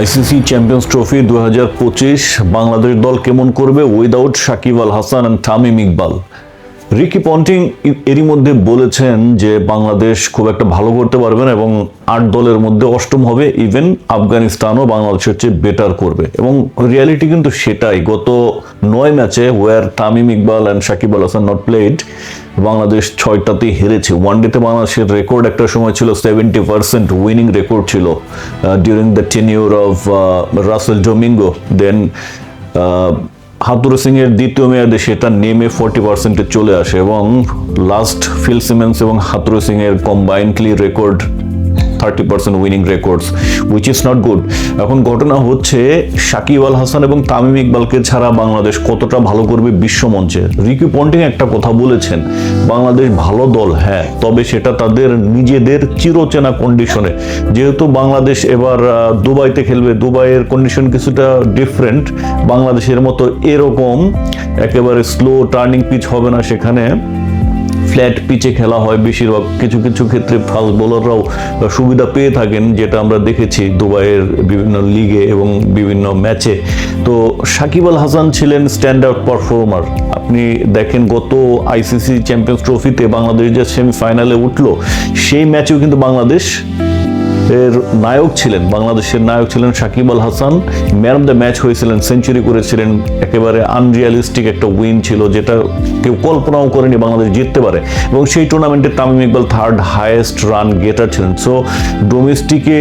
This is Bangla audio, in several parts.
আইসিসি চ্যাম্পিয়ন্স ট্রফি দু হাজার পঁচিশ বাংলাদেশ দল কেমন করবে? Without Shakib Al Hasan and Tamim Iqbal. Ricky Ponting এরই মধ্যে বলেছেন যে বাংলাদেশ খুব একটা ভালো করতে পারবে না এবং আট দলের মধ্যে অষ্টম হবে। ইভেন আফগানিস্তানও বাংলাদেশের চেয়ে বেটার করবে। এবং রিয়ালিটি কিন্তু সেটাই। গত নয় ম্যাচে where Tamim Iqbal and Shakib Al Hasan not played Bangladesh ছয়টাতেই হেরেছে। ওয়ান ওয়ানডেতে বাংলাদেশের রেকর্ড একটা সময় ছিল সেভেন্টি পার্সেন্ট উইনিং রেকর্ড ছিল during the tenure of Russell Domingo then Hathurusingha এর দ্বিতীয় মেয়াদে সেটা নেমে ফোর্টি পার্সেন্টে চলে আসে এবং লাস্ট ফিল সিমেন্স এবং হাতুর সিং এর combinedly record thirty percent winning records which is not good এখন ঘটনা হচ্ছে, সাকিব আল হাসান এবং তামিম ইকবালকে ছাড়া বাংলাদেশ কতটা ভালো করবে বিশ্বমঞ্চে রিকি পন্টিং একটা কথা বলেছেন, বাংলাদেশ ভালো দল হ্যাঁ তবে সেটা তাদের নিজেদের চিরচেনা কন্ডিশনে যেহেতু বাংলাদেশ এবার দুবাইতে খেলবে, দুবাইয়ের কন্ডিশন কিছুটা ডিফারেন্ট বাংলাদেশের মতো এরকম, একেবারে স্লো টার্নিং পিচ হবে না সেখানে। ফ্ল্যাট পিচে খেলা হয় বেশিরভাগ। কিছু কিছু ক্ষেত্রে ফাস্ট বোলাররাও সুবিধা পেয়ে থাকেন, যেটা আমরা দেখেছি দুবাইয়ের বিভিন্ন লিগে এবং বিভিন্ন ম্যাচে। তো সাকিব আল হাসান ছিলেন স্ট্যান্ডার্ড পারফর্মার আপনি দেখেন গত আইসিসি চ্যাম্পিয়ন্স ট্রফিতে বাংলাদেশ যে সেমিফাইনালে উঠল, সেই ম্যাচেও কিন্তু বাংলাদেশ এর নায়ক ছিলেন, বাংলাদেশের নায়ক ছিলেন Shakib Al Hasan. Man of the match হয়েছিলেন সেঞ্চুরি করেছিলেন। একেবারে আনরিয়ালিস্টিক একটা উইন ছিল, যেটা কেউ কল্পনাও করেনি বাংলাদেশ জিততে পারে। এবং সেই টুর্নামেন্টে Tamim Iqbal third highest run getter ছিলেন। সো ডোমেস্টিকে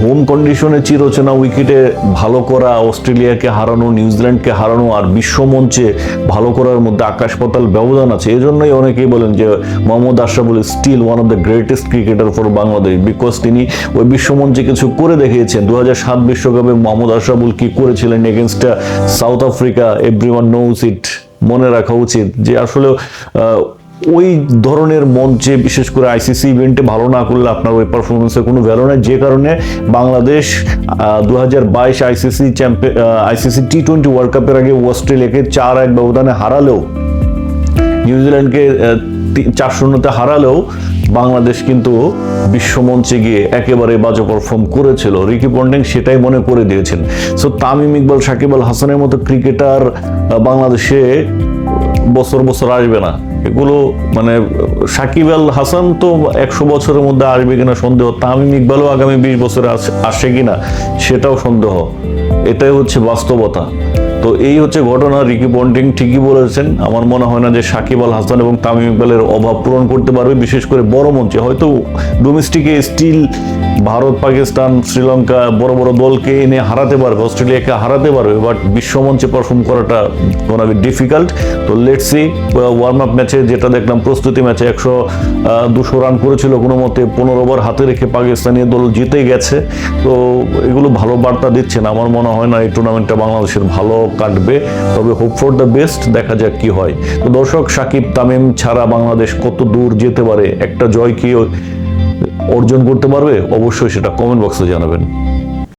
হোম কন্ডিশনে চিরচেনা উইকেটে ভালো করা, অস্ট্রেলিয়াকে হারানো, নিউজিল্যান্ডকে হারানো আর বিশ্বমঞ্চে ভালো করার মধ্যে আকাশ পাতাল ব্যবধান আছে। এজন্যই অনেকেই বলেন যে Mohammad Ashraful still one of the greatest cricketer for Bangladesh because তিনি ওই বিশ্বমঞ্চে কিছু করে দেখিয়েছেন। দু সাত বিশ্বকাপে মোহাম্মদ আশরাফুল কি করেছিলেন against South Africa everyone knows it মনে রাখা উচিত যে আসলে ওই ধরনের মঞ্চে বিশেষ করে আইসিসি ইভেন্টে ভালো না করলে আপনার ওই পারফরমেন্সের কোনো ভ্যালু নেই। যে কারণে বাংলাদেশ দু হাজার বাইশ ICC champion ICC T twenty world কাপের আগে অস্ট্রেলিয়াকে চার এক ব্যবধানে হারালেও নিউজিল্যান্ডকে চার শূন্যতে হারালেও বাংলাদেশ কিন্তু বিশ্বমঞ্চে গিয়ে একেবারে বাজে পারফর্ম করেছিল। রিকি পন্ডিং সেটাই মনে করে দিয়েছেন। সো তামিম ইকবাল, সাকিব আল হাসানের মতো ক্রিকেটার বাংলাদেশে বছর বছর আসবে না। এগুলো মানে সাকিব আল হাসান তো একশো বছরের মধ্যে আসবে কিনা সন্দেহ, তামিম ইকবালও আগামী বিশ বছরে আসে কিনা সেটাও সন্দেহ। এটাই হচ্ছে বাস্তবতা। তো এই হচ্ছে ঘটনা, রিকি পন্টিং ঠিকই বলেছেন। আমার মনে হয় না যে সাকিব আল হাসান এবং তামিম ইকবালের অভাব পূরণ করতে পারবে, বিশেষ করে বড় মঞ্চে। হয়তো ডোমেস্টিকে স্টিল ভারত, পাকিস্তান, শ্রীলঙ্কা বড় বড় দলকে এনে হারাতে পারবে, অস্ট্রেলিয়াকে হারাতে পারবে বাট বিশ্বমঞ্চে পারফর্ম করাটা বি ডিফিকাল্ট তো লেটসি ওয়ার্ম আপ ম্যাচে যেটা দেখলাম, প্রস্তুতি ম্যাচে একশো দুশো রান করেছিল কোনো মতে, পনেরো ওভার হাতে রেখে পাকিস্তানি দল জিতে গেছে। তো এগুলো ভালো বার্তা দিচ্ছে না, আমার মনে হয় না এই টুর্নামেন্টটা বাংলাদেশের ভালো কাটবে, তবে হোপ ফর দ্য বেস্ট দেখা যাক কি হয়। তো দর্শক, সাকিব তামিম ছাড়া বাংলাদেশ কত দূর যেতে পারে? একটা জয় কি অর্জন করতে পারবে অবশ্যই সেটা কমেন্ট বক্সে জানাবেন।